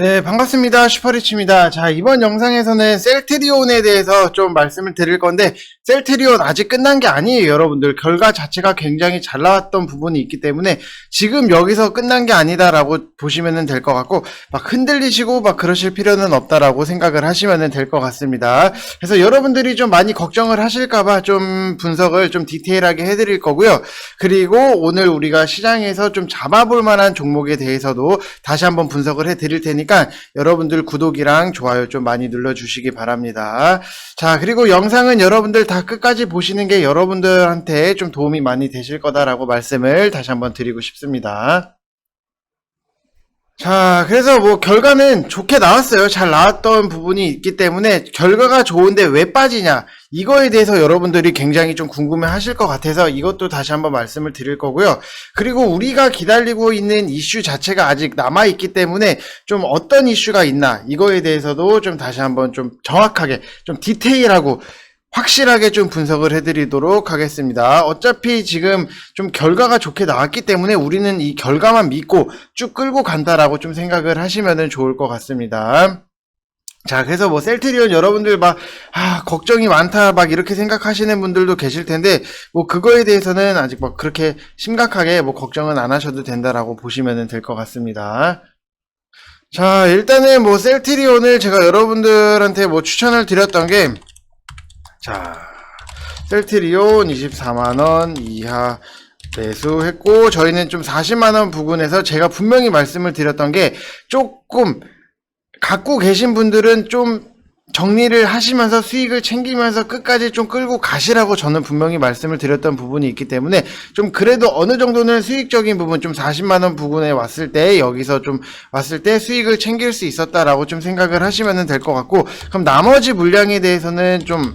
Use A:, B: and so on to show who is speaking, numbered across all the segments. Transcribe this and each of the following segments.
A: 네, 반갑습니다. 슈퍼리치입니다. 자, 이번 영상에서는 셀트리온에 대해서 좀 말씀을 드릴 건데, 셀트리온 아직 끝난 게 아니에요, 여러분들. 결과 자체가 굉장히 잘 나왔던 부분이 있기 때문에, 지금 여기서 끝난 게 아니다라고 보시면 될 것 같고, 막 흔들리시고 막 그러실 필요는 없다라고 생각을 하시면 될 것 같습니다. 그래서 여러분들이 좀 많이 걱정을 하실까봐 좀 분석을 좀 디테일하게 해드릴 거고요. 그리고 오늘 우리가 시장에서 좀 잡아볼 만한 종목에 대해서도 다시 한번 분석을 해드릴 테니까, 여러분들 구독이랑 좋아요 좀 많이 눌러주시기 바랍니다. 자, 그리고 영상은 여러분들 다 끝까지 보시는 게 여러분들한테 좀 도움이 많이 되실 거다라고 말씀을 다시 한번 드리고 싶습니다. 자, 그래서 뭐 결과는 좋게 나왔어요. 잘 나왔던 부분이 있기 때문에 결과가 좋은데 왜 빠지냐 이거에 대해서 여러분들이 굉장히 좀 궁금해 하실 것 같아서 이것도 다시 한번 말씀을 드릴 거고요. 그리고 우리가 기다리고 있는 이슈 자체가 아직 남아 있기 때문에 좀 어떤 이슈가 있나 이거에 대해서도 좀 다시 한번 좀 정확하게 좀 디테일하고 확실하게 좀 분석을 해드리도록 하겠습니다. 어차피 지금 좀 결과가 좋게 나왔기 때문에 우리는 이 결과만 믿고 쭉 끌고 간다라고 좀 생각을 하시면 좋을 것 같습니다. 자, 그래서 뭐 셀트리온 여러분들 막, 아, 걱정이 많다, 막 이렇게 생각하시는 분들도 계실 텐데, 뭐 그거에 대해서는 아직 뭐 그렇게 심각하게 뭐 걱정은 안 하셔도 된다라고 보시면 될 것 같습니다. 자, 일단은 뭐 셀트리온을 제가 여러분들한테 뭐 추천을 드렸던 게, 자, 셀트리온 24만원 이하 매수했고, 저희는 좀 40만원 부근에서 제가 분명히 말씀을 드렸던 게, 조금, 갖고 계신 분들은 좀 정리를 하시면서 수익을 챙기면서 끝까지 좀 끌고 가시라고 저는 분명히 말씀을 드렸던 부분이 있기 때문에 좀 그래도 어느 정도는 수익적인 부분 좀 40만원 부근에 왔을 때 여기서 좀 왔을 때 수익을 챙길 수 있었다라고 좀 생각을 하시면 될 것 같고 그럼 나머지 물량에 대해서는 좀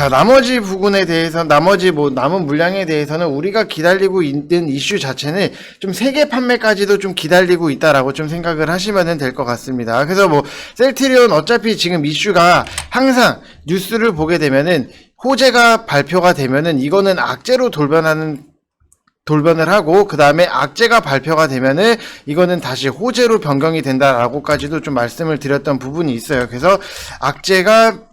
A: 자, 나머지 부분에 대해서, 나머지 뭐, 남은 물량에 대해서는 우리가 기다리고 있는 이슈 자체는 좀 세계 판매까지도 좀 기다리고 있다라고 좀 생각을 하시면 될 것 같습니다. 그래서 뭐, 셀트리온 어차피 지금 이슈가 항상 뉴스를 보게 되면은 호재가 발표가 되면은 이거는 악재로 돌변하는 돌변을 하고 그 다음에 악재가 발표가 되면은 이거는 다시 호재로 변경이 된다라고까지도 좀 말씀을 드렸던 부분이 있어요. 그래서 악재가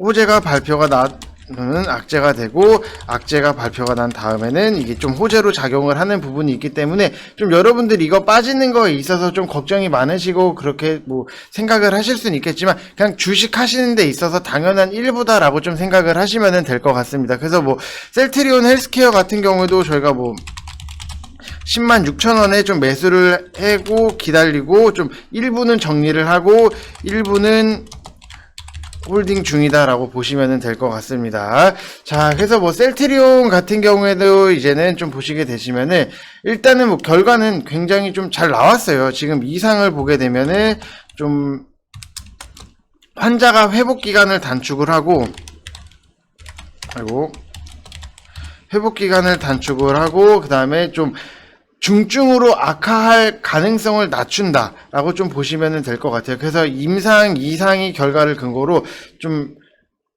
A: 호재가 발표가 나는 악재가 되고 악재가 발표가 난 다음에는 이게 좀 호재로 작용을 하는 부분이 있기 때문에 좀 여러분들 이거 빠지는 거에 있어서 좀 걱정이 많으시고 그렇게 뭐 생각을 하실 수는 있겠지만 그냥 주식 하시는 데 있어서 당연한 일부다라고 좀 생각을 하시면 될 것 같습니다. 그래서 뭐 셀트리온 헬스케어 같은 경우도 저희가 뭐 10만 6천 원에 좀 매수를 하고 기다리고 좀 일부는 정리를 하고 일부는 홀딩 중이다라고 보시면 될 것 같습니다. 자, 그래서 뭐 셀트리온 같은 경우에도 이제는 좀 보시게 되시면은 일단은 뭐 결과는 굉장히 좀 잘 나왔어요. 지금 이상을 보게 되면은 좀 환자가 회복 기간을 단축을 하고 아이고 회복 기간을 단축을 하고 그 다음에 좀 중증으로 악화할 가능성을 낮춘다라고 좀 보시면 될 것 같아요. 그래서 임상 이상이 결과를 근거로 좀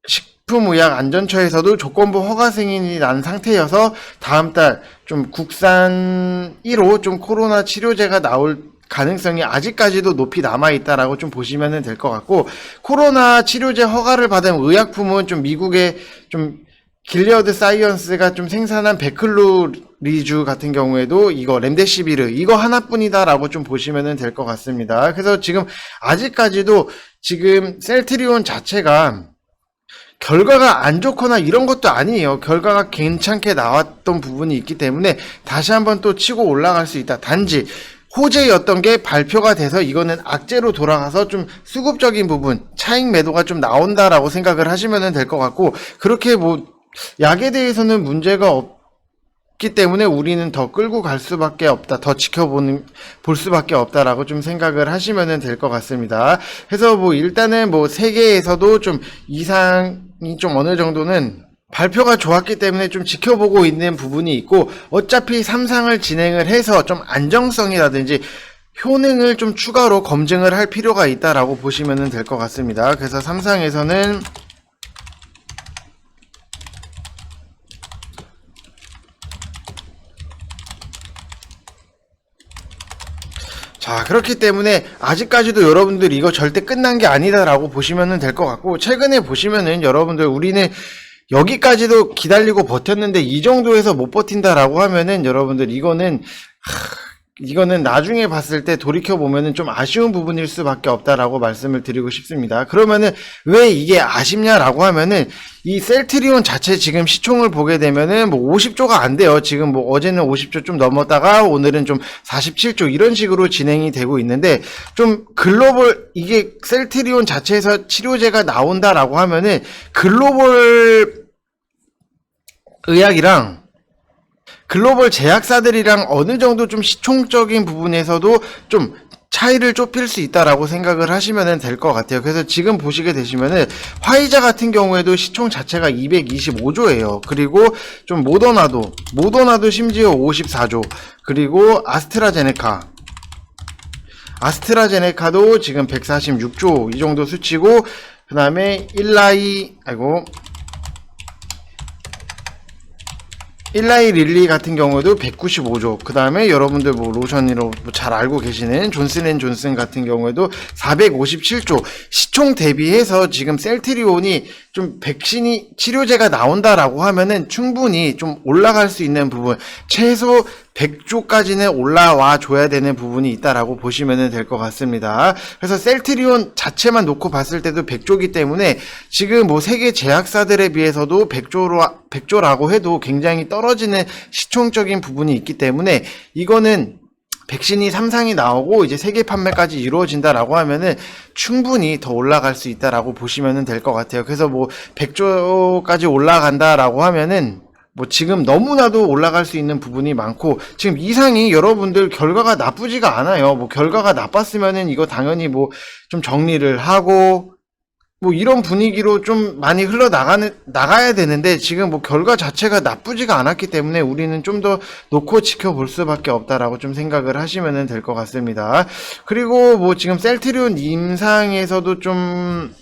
A: 식품의약 안전처에서도 조건부 허가 승인이 난 상태여서 다음 달 좀 국산 1호 좀 코로나 치료제가 나올 가능성이 아직까지도 높이 남아 있다라고 좀 보시면 될 것 같고 코로나 치료제 허가를 받은 의약품은 좀 미국의 좀 길리어드 사이언스가 좀 생산한 베클루 리주 같은 경우에도 이거 렘데시비르 이거 하나뿐이다라고 좀 보시면 될 것 같습니다. 그래서 지금 아직까지도 지금 셀트리온 자체가 결과가 안 좋거나 이런 것도 아니에요. 결과가 괜찮게 나왔던 부분이 있기 때문에 다시 한번 또 치고 올라갈 수 있다. 단지 호재였던 게 발표가 돼서 이거는 악재로 돌아가서 좀 수급적인 부분, 차익 매도가 좀 나온다라고 생각을 하시면 될 것 같고 그렇게 뭐 약에 대해서는 문제가 없 기 때문에 우리는 더 끌고 갈 수밖에 없다. 더 지켜보는, 볼 수밖에 없다라고 좀 생각을 하시면 될 것 같습니다. 그래서 뭐 일단은 뭐 세계에서도 좀 이상이 좀 어느 정도는 발표가 좋았기 때문에 좀 지켜보고 있는 부분이 있고 어차피 삼상을 진행을 해서 좀 안정성이라든지 효능을 좀 추가로 검증을 할 필요가 있다라고 보시면 될 것 같습니다. 그래서 삼상에서는 자, 그렇기 때문에 아직까지도 여러분들 이거 절대 끝난 게 아니다라고 보시면 될 것 같고, 최근에 보시면은 여러분들 우리는 여기까지도 기다리고 버텼는데 이 정도에서 못 버틴다라고 하면은 여러분들 이거는 하, 이거는 나중에 봤을 때 돌이켜 보면은 좀 아쉬운 부분일 수밖에 없다라고 말씀을 드리고 싶습니다. 그러면은 왜 이게 아쉽냐라고 하면은 이 셀트리온 자체 지금 시총을 보게 되면은 뭐 50조가 안 돼요. 지금 뭐 어제는 50조 좀 넘었다가 오늘은 좀 47조 이런 식으로 진행이 되고 있는데 좀 글로벌 이게 셀트리온 자체에서 치료제가 나온다라고 하면은 글로벌 의학이랑 글로벌 제약사들이랑 어느 정도 좀 시총적인 부분에서도 좀 차이를 좁힐 수 있다라고 생각을 하시면 될 것 같아요. 그래서 지금 보시게 되시면은 화이자 같은 경우에도 시총 자체가 225조예요. 그리고 좀 모더나도 모더나도 심지어 54조 그리고 아스트라제네카 아스트라제네카도 지금 146조 이 정도 수치고 그 다음에 일라이 아이고 일라이 릴리 같은 경우도 195조. 그 다음에 여러분들 뭐 로션으로 뭐잘 알고 계시는 존슨앤존슨 같은 경우에도 457조. 시총 대비해서 지금 셀트리온이 좀 백신이 치료제가 나온다라고 하면은 충분히 좀 올라갈 수 있는 부분. 최소 100조까지는 올라와 줘야 되는 부분이 있다라고 보시면 될 것 같습니다. 그래서 셀트리온 자체만 놓고 봤을 때도 100조기 때문에 지금 뭐 세계 제약사들에 비해서도 100조로 100조라고 해도 굉장히 떨어지는 시총적인 부분이 있기 때문에 이거는 백신이 3상이 나오고 이제 세계 판매까지 이루어진다라고 하면은 충분히 더 올라갈 수 있다라고 보시면 될 것 같아요. 그래서 뭐 100조까지 올라간다라고 하면은 뭐 지금 너무나도 올라갈 수 있는 부분이 많고 지금 이상이 여러분들 결과가 나쁘지가 않아요. 뭐 결과가 나빴으면은 이거 당연히 뭐 좀 정리를 하고 뭐 이런 분위기로 좀 많이 흘러 나가는 나가야 되는데 지금 뭐 결과 자체가 나쁘지가 않았기 때문에 우리는 좀 더 놓고 지켜볼 수밖에 없다라고 좀 생각을 하시면 될 것 같습니다. 그리고 뭐 지금 셀트리온 임상에서도 좀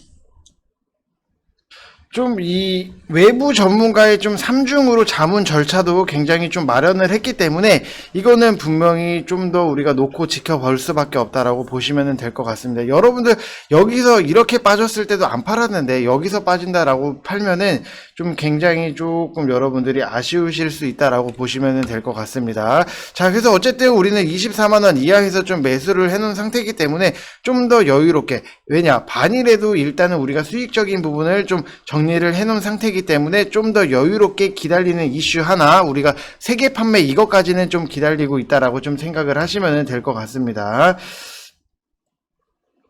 A: 좀 이 외부 전문가의 좀 삼중으로 자문 절차도 굉장히 좀 마련을 했기 때문에 이거는 분명히 좀 더 우리가 놓고 지켜볼 수밖에 없다라고 보시면 될 것 같습니다. 여러분들 여기서 이렇게 빠졌을 때도 안 팔았는데 여기서 빠진다라고 팔면은 좀 굉장히 조금 여러분들이 아쉬우실 수 있다라고 보시면 될 것 같습니다. 자, 그래서 어쨌든 우리는 24만 원 이하에서 좀 매수를 해놓은 상태이기 때문에 좀 더 여유롭게 왜냐 반이라도 일단은 우리가 수익적인 부분을 좀 정 리를 해놓은 상태이기 때문에 좀 더 여유롭게 기다리는 이슈 하나 우리가 세계 판매 이것까지는 좀 기다리고 있다라고 좀 생각을 하시면 될 것 같습니다.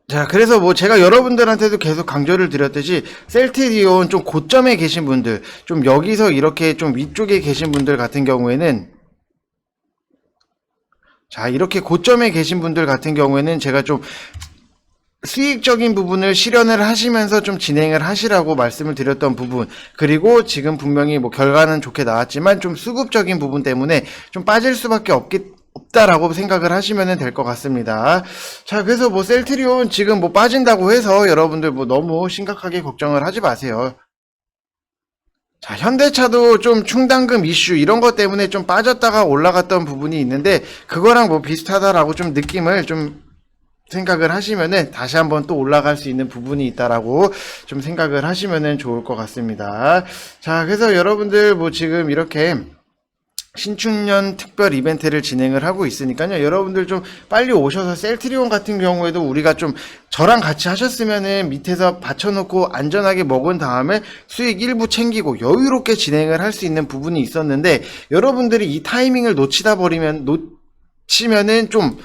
A: 자, 그래서 뭐 제가 여러분들한테도 계속 강조를 드렸듯이 셀트리온 좀 고점에 계신 분들, 좀 여기서 이렇게 좀 위쪽에 계신 분들 같은 경우에는 자, 이렇게 고점에 계신 분들 같은 경우에는 제가 좀 수익적인 부분을 실현을 하시면서 좀 진행을 하시라고 말씀을 드렸던 부분 그리고 지금 분명히 뭐 결과는 좋게 나왔지만 좀 수급적인 부분 때문에 좀 빠질 수밖에 없기 없다라고 생각을 하시면 될 것 같습니다. 자, 그래서 뭐 셀트리온 지금 뭐 빠진다고 해서 여러분들 뭐 너무 심각하게 걱정을 하지 마세요. 자, 현대차도 좀 충당금 이슈 이런 것 때문에 좀 빠졌다가 올라갔던 부분이 있는데 그거랑 뭐 비슷하다라고 좀 느낌을 좀 생각을 하시면은 다시 한번 또 올라갈 수 있는 부분이 있다라고 좀 생각을 하시면은 좋을 것 같습니다. 자, 그래서 여러분들 뭐 지금 이렇게 신축년 특별 이벤트를 진행을 하고 있으니까요. 여러분들 좀 빨리 오셔서 셀트리온 같은 경우에도 우리가 좀 저랑 같이 하셨으면은 밑에서 받쳐놓고 안전하게 먹은 다음에 수익 일부 챙기고 여유롭게 진행을 할 수 있는 부분이 있었는데 여러분들이 이 타이밍을 놓치다 버리면 놓치면은 좀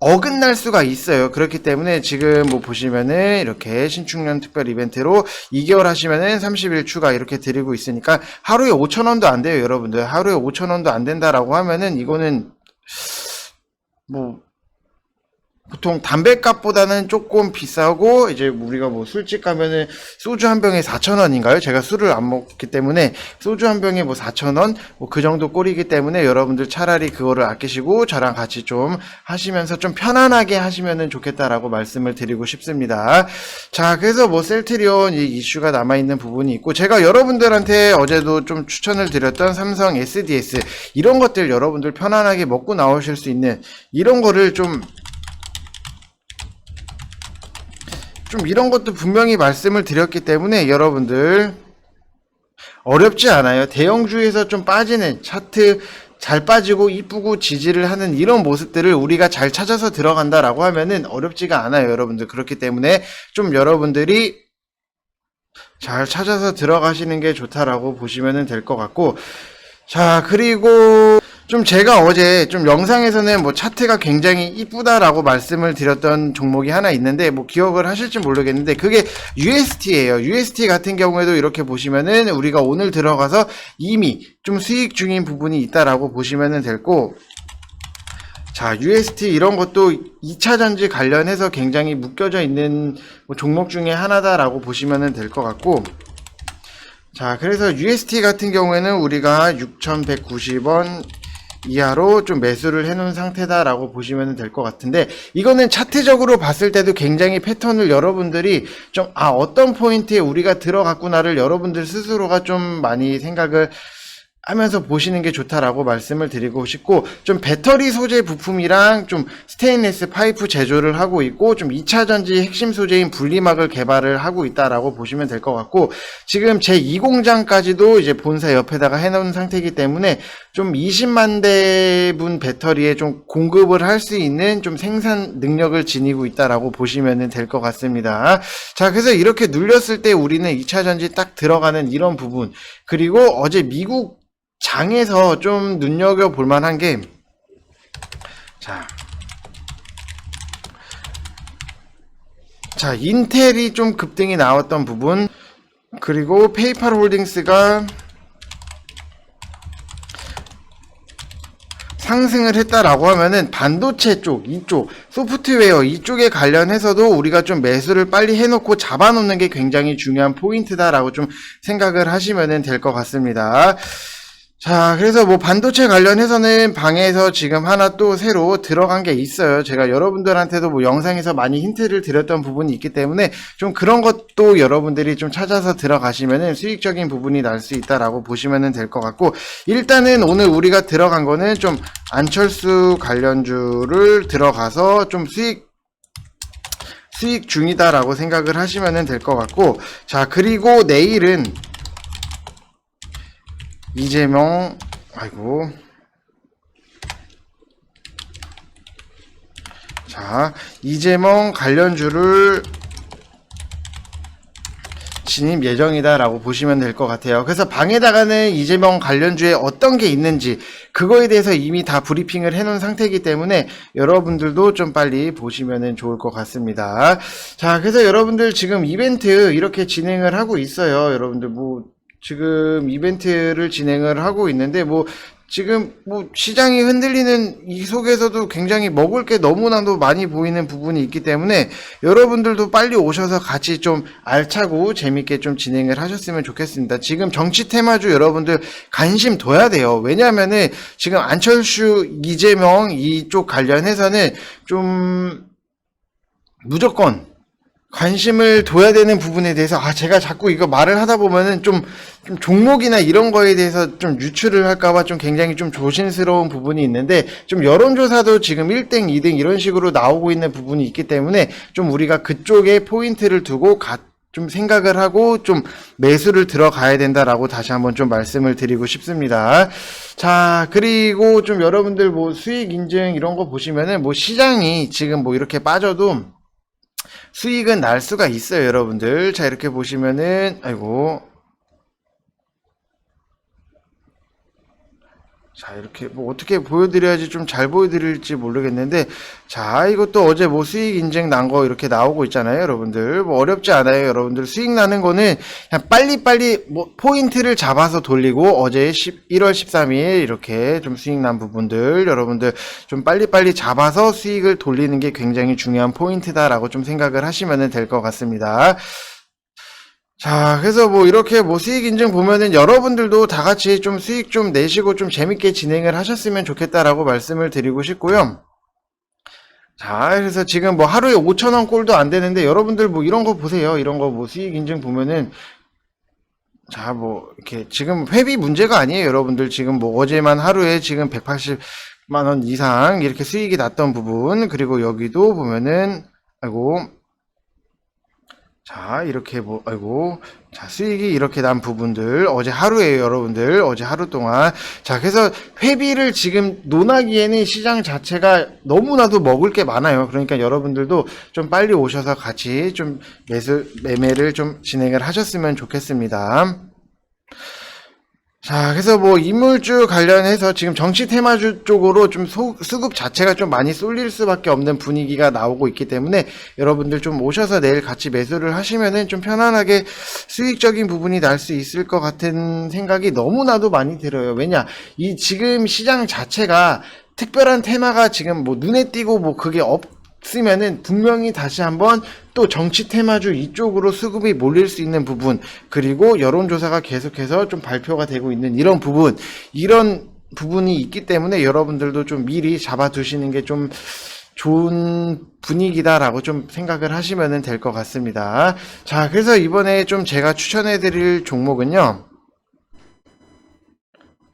A: 어긋날 수가 있어요. 그렇기 때문에 지금 뭐 보시면은 이렇게 신축년 특별 이벤트로 2개월 하시면은 30일 추가 이렇게 드리고 있으니까 하루에 5,000원도 안 돼요, 여러분들. 하루에 5,000원도 안 된다라고 하면은 이거는 뭐 보통 담배값보다는 조금 비싸고 이제 우리가 뭐 술집 가면은 소주 한 병에 4,000원인가요? 제가 술을 안 먹기 때문에 소주 한 병에 뭐 4,000원 뭐 그 정도 꼴이기 때문에 여러분들 차라리 그거를 아끼시고 저랑 같이 좀 하시면서 좀 편안하게 하시면은 좋겠다라고 말씀을 드리고 싶습니다. 자, 그래서 뭐 셀트리온 이 이슈가 남아 있는 부분이 있고 제가 여러분들한테 어제도 좀 추천을 드렸던 삼성 SDS 이런 것들 여러분들 편안하게 먹고 나오실 수 있는 이런 거를 좀 좀 이런 것도 분명히 말씀을 드렸기 때문에 여러분들 어렵지 않아요. 대형주에서 좀 빠지는 차트 잘 빠지고 이쁘고 지지를 하는 이런 모습들을 우리가 잘 찾아서 들어간다라고 하면은 어렵지가 않아요, 여러분들. 그렇기 때문에 좀 여러분들이 잘 찾아서 들어가시는 게 좋다라고 보시면 될 것 같고, 자, 그리고 좀 제가 어제 좀 영상에서는 뭐 차트가 굉장히 이쁘다라고 말씀을 드렸던 종목이 하나 있는데 뭐 기억을 하실지 모르겠는데 그게 UST예요. UST 같은 경우에도 이렇게 보시면은 우리가 오늘 들어가서 이미 좀 수익 중인 부분이 있다라고 보시면 될 거. 자, UST 이런 것도 2차 전지 관련해서 굉장히 묶여져 있는 뭐 종목 중에 하나다라고 보시면 될 것 같고. 자, 그래서 UST 같은 경우에는 우리가 6,190원 이하로 좀 매수를 해놓은 상태다라고 보시면 될 것 같은데 이거는 차트적으로 봤을 때도 굉장히 패턴을 여러분들이 좀 아 어떤 포인트에 우리가 들어갔구나를 여러분들 스스로가 좀 많이 생각을 하면서 보시는 게 좋다라고 말씀을 드리고 싶고 좀 배터리 소재 부품이랑 좀 스테인리스 파이프 제조를 하고 있고 좀 2차 전지 핵심 소재인 분리막을 개발을 하고 있다라고 보시면 될 것 같고 지금 제 2공장까지도 이제 본사 옆에다가 해놓은 상태이기 때문에 좀 20만 대분 배터리에 좀 공급을 할 수 있는 좀 생산 능력을 지니고 있다라고 보시면 될 것 같습니다. 자, 그래서 이렇게 눌렸을 때 우리는 2차 전지 딱 들어가는 이런 부분 그리고 어제 미국 장에서 좀 눈여겨 볼 만한 게, 자. 자, 인텔이 좀 급등이 나왔던 부분, 그리고 페이팔 홀딩스가 상승을 했다라고 하면은 반도체 쪽, 이쪽, 소프트웨어 이쪽에 관련해서도 우리가 좀 매수를 빨리 해놓고 잡아놓는 게 굉장히 중요한 포인트다라고 좀 생각을 하시면 될 것 같습니다. 자, 그래서 뭐 반도체 관련해서는 방에서 지금 하나 또 새로 들어간 게 있어요. 제가 여러분들한테도 뭐 영상에서 많이 힌트를 드렸던 부분이 있기 때문에 좀 그런 것도 여러분들이 좀 찾아서 들어가시면은 수익적인 부분이 날 수 있다라고 보시면 될것 같고 일단은 오늘 우리가 들어간 거는 좀 안철수 관련주를 들어가서 좀 수익 수익 중이다라고 생각을 하시면 될 것 같고 자 그리고 내일은 이재명 아이고 자 이재명 관련주를 진입 예정이다라고 보시면 될 것 같아요. 그래서 방에다가는 이재명 관련주에 어떤 게 있는지 그거에 대해서 이미 다 브리핑을 해놓은 상태이기 때문에 여러분들도 좀 빨리 보시면 좋을 것 같습니다. 자, 그래서 여러분들 지금 이벤트 이렇게 진행을 하고 있어요. 여러분들 뭐 지금 이벤트를 진행을 하고 있는데 뭐 지금 뭐 시장이 흔들리는 이 속에서도 굉장히 먹을 게 너무나도 많이 보이는 부분이 있기 때문에 여러분들도 빨리 오셔서 같이 좀 알차고 재밌게 좀 진행을 하셨으면 좋겠습니다. 지금 정치 테마주 여러분들 관심 둬야 돼요. 왜냐하면은 지금 안철수, 이재명 이쪽 관련해서는 좀 무조건 관심을 둬야 되는 부분에 대해서 아 제가 자꾸 이거 말을 하다 보면은 좀, 좀 종목이나 이런 거에 대해서 좀 유출을 할까봐 좀 굉장히 좀 조심스러운 부분이 있는데 좀 여론조사도 지금 1등, 2등 이런 식으로 나오고 있는 부분이 있기 때문에 좀 우리가 그쪽에 포인트를 두고 가, 좀 생각을 하고 좀 매수를 들어가야 된다라고 다시 한번 좀 말씀을 드리고 싶습니다. 자, 그리고 좀 여러분들 뭐 수익 인증 이런 거 보시면은 뭐 시장이 지금 뭐 이렇게 빠져도 수익은 날 수가 있어요, 여러분들. 자, 이렇게 보시면은, 아이고. 자, 이렇게 뭐 어떻게 보여드려야지 좀 잘 보여드릴지 모르겠는데, 자, 이것도 어제 뭐 수익 인증 난 거 이렇게 나오고 있잖아요, 여러분들. 뭐 어렵지 않아요, 여러분들. 수익 나는 거는 그냥 빨리빨리 뭐 포인트를 잡아서 돌리고, 어제 10, 1월 13일 이렇게 좀 수익 난 부분들, 여러분들 좀 빨리빨리 잡아서 수익을 돌리는 게 굉장히 중요한 포인트다라고 좀 생각을 하시면 될 것 같습니다. 자, 그래서 뭐 이렇게 뭐 수익 인증 보면은 여러분들도 다 같이 좀 수익 좀 내시고 좀 재밌게 진행을 하셨으면 좋겠다라고 말씀을 드리고 싶고요. 자, 그래서 지금 뭐 하루에 5천원 꼴도 안 되는데 여러분들 뭐 이런 거 보세요. 이런 거 뭐 수익 인증 보면은 자, 뭐 이렇게 지금 회비 문제가 아니에요. 여러분들 지금 뭐 어제만 하루에 지금 180만 원 이상 이렇게 수익이 났던 부분 그리고 여기도 보면은 아이고 자, 이렇게 뭐, 아이고. 자, 수익이 이렇게 난 부분들. 어제 하루에요, 여러분들. 어제 하루 동안. 자, 그래서 회비를 지금 논하기에는 시장 자체가 너무나도 먹을 게 많아요. 그러니까 여러분들도 좀 빨리 오셔서 같이 좀 매수, 매매를 좀 진행을 하셨으면 좋겠습니다. 자, 그래서 뭐 인물주 관련해서 지금 정치 테마주 쪽으로 좀 소- 수급 자체가 좀 많이 쏠릴 수밖에 없는 분위기가 나오고 있기 때문에 여러분들 좀 오셔서 내일 같이 매수를 하시면은 좀 편안하게 수익적인 부분이 날 수 있을 것 같은 생각이 너무나도 많이 들어요. 왜냐, 이 지금 시장 자체가 특별한 테마가 지금 뭐 눈에 띄고 뭐 그게 없으면은 분명히 다시 한번 또 정치 테마주 이쪽으로 수급이 몰릴 수 있는 부분 그리고 여론조사가 계속해서 좀 발표가 되고 있는 이런 부분 이런 부분이 있기 때문에 여러분들도 좀 미리 잡아두시는 게 좀 좋은 분위기다라고 좀 생각을 하시면 될 것 같습니다. 자, 그래서 이번에 좀 제가 추천해 드릴 종목은요.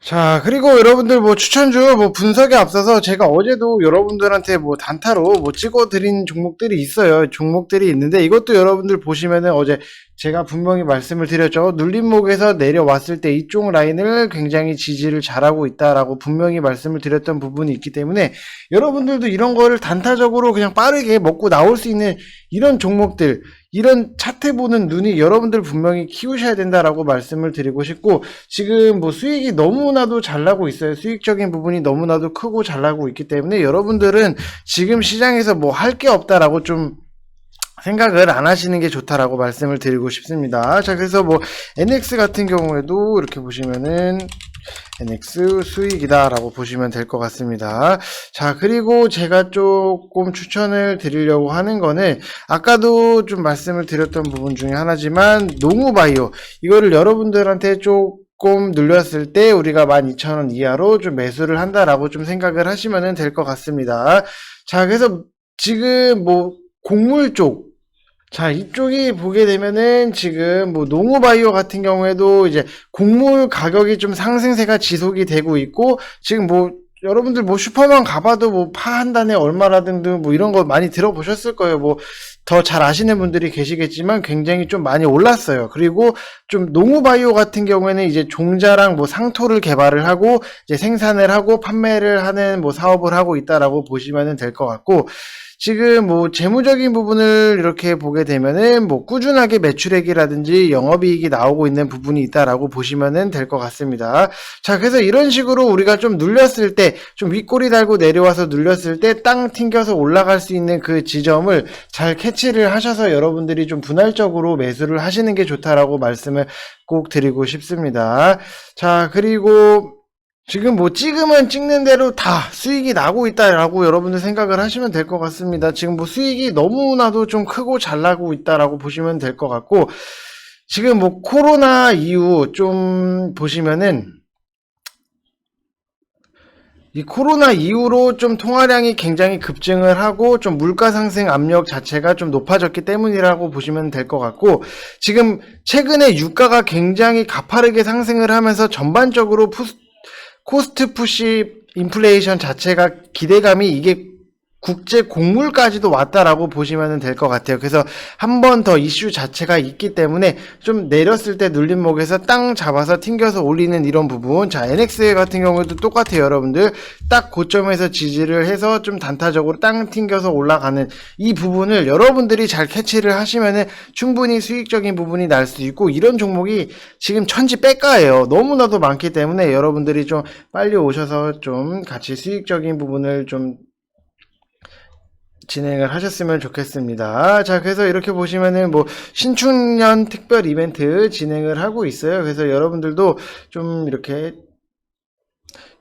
A: 자, 그리고 여러분들 뭐 추천주 뭐 분석에 앞서서 제가 어제도 여러분들한테 뭐 단타로 뭐 찍어드린 종목들이 있어요. 종목들이 있는데 이것도 여러분들 보시면은 어제 제가 분명히 말씀을 드렸죠. 눌림목에서 내려왔을 때 이쪽 라인을 굉장히 지지를 잘하고 있다라고 분명히 말씀을 드렸던 부분이 있기 때문에 여러분들도 이런 거를 단타적으로 그냥 빠르게 먹고 나올 수 있는 이런 종목들, 이런 차트 보는 눈이 여러분들 분명히 키우셔야 된다라고 말씀을 드리고 싶고 지금 뭐 수익이 너무나도 잘 나고 있어요. 수익적인 부분이 너무나도 크고 잘 나고 있기 때문에 여러분들은 지금 시장에서 뭐 할 게 없다라고 좀 생각을 안 하시는 게 좋다라고 말씀을 드리고 싶습니다. 자, 그래서 뭐 NX 같은 경우에도 이렇게 보시면은 NX 수익이다라고 보시면 될 것 같습니다. 자, 그리고 제가 조금 추천을 드리려고 하는 거는 아까도 좀 말씀을 드렸던 부분 중에 하나지만 농우바이오 이거를 여러분들한테 조금 눌렸을 때 우리가 12,000원 이하로 좀 매수를 한다라고 좀 생각을 하시면 될 것 같습니다. 자, 그래서 지금 뭐 곡물 쪽 자, 이쪽이 보게 되면은 지금 뭐 농우바이오 같은 경우에도 이제 곡물 가격이 좀 상승세가 지속이 되고 있고 지금 뭐 여러분들 뭐 슈퍼만 가봐도 뭐 파 한 단에 얼마라든지 뭐 이런 거 많이 들어보셨을 거예요. 뭐 더 잘 아시는 분들이 계시겠지만 굉장히 좀 많이 올랐어요. 그리고 좀 농우바이오 같은 경우에는 이제 종자랑 뭐 상토를 개발을 하고 이제 생산을 하고 판매를 하는 뭐 사업을 하고 있다라고 보시면 될 것 같고 지금 뭐 재무적인 부분을 이렇게 보게 되면은 뭐 꾸준하게 매출액이라든지 영업이익이 나오고 있는 부분이 있다라고 보시면은 될 것 같습니다. 자, 그래서 이런 식으로 우리가 좀 눌렸을 때 좀 윗꼬리 달고 내려와서 눌렸을 때 땅 튕겨서 올라갈 수 있는 그 지점을 잘 캐치를 하셔서 여러분들이 좀 분할적으로 매수를 하시는 게 좋다라고 말씀을 꼭 드리고 싶습니다. 자, 그리고 지금 뭐 찍으면 찍는 대로 다 수익이 나고 있다라고 여러분들 생각을 하시면 될 것 같습니다. 지금 뭐 수익이 너무나도 좀 크고 잘 나고 있다라고 보시면 될 것 같고 지금 뭐 코로나 이후 좀 보시면은 이 코로나 이후로 좀 통화량이 굉장히 급증을 하고 좀 물가 상승 압력 자체가 좀 높아졌기 때문이라고 보시면 될 것 같고 지금 최근에 유가가 굉장히 가파르게 상승을 하면서 전반적으로 코스트 푸시 인플레이션 자체가 기대감이 이게 국제 곡물까지도 왔다라고 보시면 될 것 같아요. 그래서 한 번 더 이슈 자체가 있기 때문에 좀 내렸을 때 눌림목에서 땅 잡아서 튕겨서 올리는 이런 부분. 자, NX 같은 경우에도 똑같아요, 여러분들. 딱 고점에서 지지를 해서 좀 단타적으로 땅 튕겨서 올라가는 이 부분을 여러분들이 잘 캐치를 하시면은 충분히 수익적인 부분이 날 수 있고 이런 종목이 지금 천지 빽가예요. 너무나도 많기 때문에 여러분들이 좀 빨리 오셔서 좀 같이 수익적인 부분을 좀 진행을 하셨으면 좋겠습니다. 자, 그래서 이렇게 보시면은 뭐 신축년 특별 이벤트 진행을 하고 있어요. 그래서 여러분들도 좀 이렇게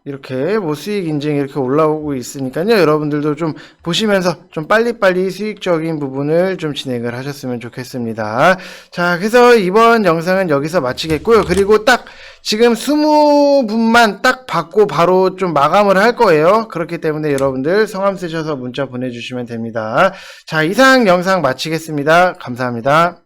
A: 이렇게 뭐 수익 인증이 이렇게 올라오고 있으니까요. 여러분들도 좀 보시면서 좀 빨리빨리 수익적인 부분을 좀 진행을 하셨으면 좋겠습니다. 자, 그래서 이번 영상은 여기서 마치겠고요. 그리고 딱 지금 20분만 딱 받고 바로 좀 마감을 할 거예요. 그렇기 때문에 여러분들 성함 쓰셔서 문자 보내주시면 됩니다. 자, 이상 영상 마치겠습니다. 감사합니다.